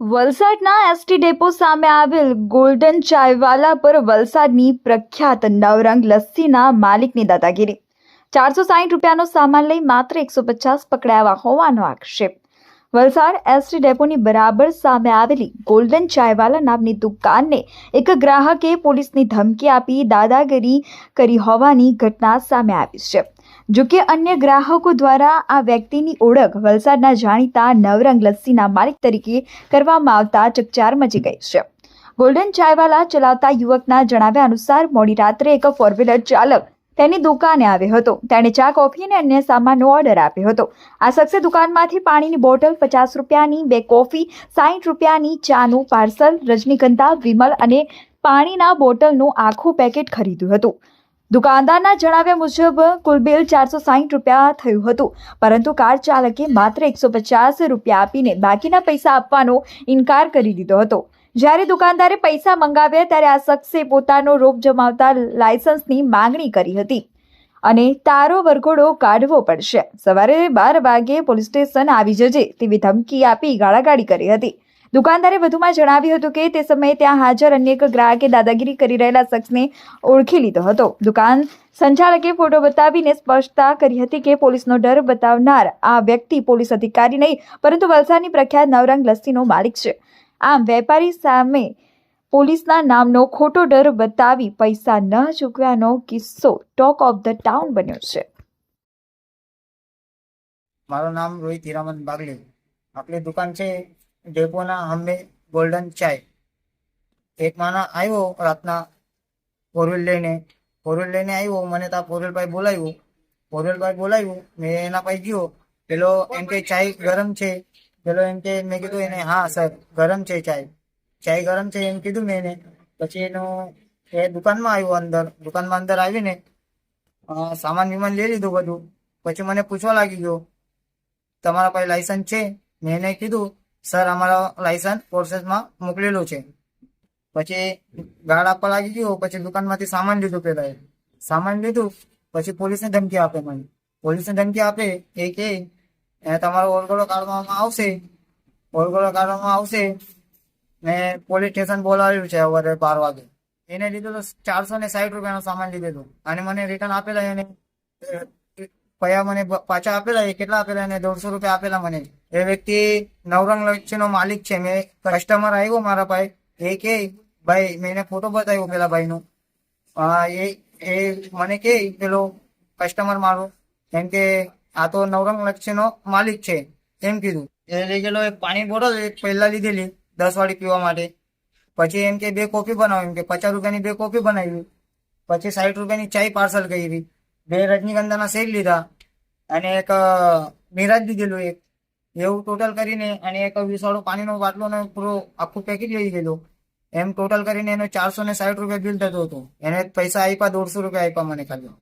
વલસાડના ST depot સામે આવેલ ગોલ્ડન ચાયવાલા પર વલસાડની પ્રખ્યાત નવરંગ લસ્સીના માલિકની દાદાગીરી. ચારસો સાહીઠ રૂપિયાનો સામાન લઈ માત્ર એકસો પચાસ પકડાયા હોવાનો આક્ષેપ. વલસાડ એસટી ડેપોની બરાબર સામે આવેલી ગોલ્ડન ચાયવાલા નામની દુકાનને એક ગ્રાહકે પોલીસની ધમકી આપી દાદાગીરી કરી હોવાની ઘટના સામે આવી છે. જો કે અન્ય ગ્રાહકો દ્વારા આ વ્યક્તિની ઓળખ વલસાડના જાણીતા નવરંગ લસ્સીના માલિક તરીકે કરવામાં આવતા ચકચાર મચી ગઈ છે. ગોલ્ડન ચાયવાલા ચલાવતા યુવકના જણાવ્યા અનુસાર, મોડી રાત્રે એક ફોર વ્હીલર ચાલક તેની દુકાને આવ્યો હતો. તેણે ચા, કોફી અને અન્ય સામાનનો ઓર્ડર આપ્યો હતો. આ શખ્સે દુકાનમાંથી પાણીની બોટલ પચાસ રૂપિયાની, બે કોફી સાઠ રૂપિયાની, ચાનું પાર્સલ, રજનીગંધા, વિમલ અને પાણીના બોટલનું આખું પેકેટ ખરીદ્યું હતું. દુકાનદારના જણાવ્યા મુજબ, કુલ બિલ ચારસો સાહીઠ રૂપિયા થયું હતું. પરંતુ કાર ચાલકે માત્ર એકસો પચાસ રૂપિયા આપીને બાકીના પૈસા આપવાનો ઇનકાર કરી દીધો હતો. જ્યારે દુકાનદારે પૈસા મંગાવ્યા ત્યારે આ શખ્સે પોતાનો રોપ જમાવતા લાયસન્સની માંગણી કરી હતી. અને તારો વરઘોડો કાઢવો પડશે. સવારે બાર વાગે પોલીસ સ્ટેશન આવી જજે તેવી ધમકી આપી ગાળાગાળી કરી હતી. દુકાનદારે વધુમાં જણાવ્યું હતું કે તે સમયે ત્યાં હાજર અન્ય એક ગ્રાહકે દાદાગીરી કરી રહેલા શખ્સને ઓળખી લીધો હતો. દુકાન સંચાલકે ફોટો બતાવીને સ્પષ્ટતા કરી હતી કે પોલીસનો ડર બતાવનાર આ વ્યક્તિ પોલીસ અધિકારી નહીં, પરંતુ વલસાડની પ્રખ્યાત નવરંગ લસ્સીનો માલિક છે. આમ, વેપારી સામે પોલીસના નામનો ખોટો ડર બતાવી પૈસા ન ચૂકવ્યાનો કિસ્સો ટોક ઓફ ધ ટાઉન બન્યો છે. મારું નામ રોહિત હિરામન બાગલે. આપણી દુકાન છે ડેપોના હમે ગોલ્ડન ચાય એક માના આવ્યો રાતના ફોર વ્હીલ લઈને. ફોર વ્હીલ લઈને આવ્યો, મને ત્યાં ફોર વ્હીલ ભાઈ બોલાવ્યું. ફોર બોલાવ્યું, મેં એના પાસે ગયો. પેલો એમ કે ચાય ગરમ છે. પેલો એમ કે, મેં કીધું એને, હા સર ગરમ છે ચાય ચાય ગરમ છે એમ કીધું મેં એને. પછી એનો, એ દુકાનમાં આવ્યો અંદર. દુકાનમાં અંદર આવીને સામાન વિમાન લઈ લીધું બધું. પછી મને પૂછવા લાગી ગયો, તમારા પાસે લાયસન્સ છે? મેં એને કીધું સર, અમારો લાયસન્સ પ્રોસેસમાં મોકલેલું છે. પછી ગાર્ડ આપવા લાગી ગયો, પછી દુકાનમાંથી સામાન લીધું પેલા સામાન લીધું, પછી પોલીસને ધમકી આપે મને. પોલીસને ધમકી આપે એ કે તમારો ઓળગોળો કાઢવામાં આવશે ઓળગોળો કાઢવામાં આવશે. ને પોલીસ સ્ટેશન બોલાવ્યું છે સવારે બાર વાગે. એને લીધું તો ચારસો ને સાઠ રૂપિયાનો સામાન લીધેલો. અને મને રિટર્ન આપેલા એને. પૈસા મને પાછા આપેલા એ કેટલા આપેલા એને દોઢસો રૂપિયા આપેલા મને. એ વ્યક્તિ નવરંગ લક્ષનો માલિક છે. મેં કસ્ટમર આવ્યો મારા પાસે એ કે, ભાઈ, મેં ફોટો બતાવ્યો પેલા ભાઈનો. એ એ મને કે, પેલો કસ્ટમર મારો. એમ કે, આ તો નવરંગ લક્ષનો માલિક છે. એમ કીધું. એ લઈ ગયેલો એક પાણી બોટલ, એક પહેલા લીધેલી, દસ વાળી પીવા માટે. પછી એમ કે, બે કોફી બનાવો. એમ કે, પચાસ રૂપિયાની બે કોફી બનાવી. પછી સાઠ રૂપિયાની ચાય પાર્સલ કરી. બે રજનીગંધાના સેલ લીધા અને એક મિરાજ લીધેલું એક. એવું ટોટલ કરીને અને એક વીસવાળો પાણીનો બાટલો ને પૂરો આખું પેકેજ લઈ ગયેલો એમ ટોટલ કરીને એનો ચારસો ને સાઠ રૂપિયા બિલ થતું હતું. એને પૈસા આપ્યા, દોઢસો રૂપિયા આપ્યા મને ખાલી.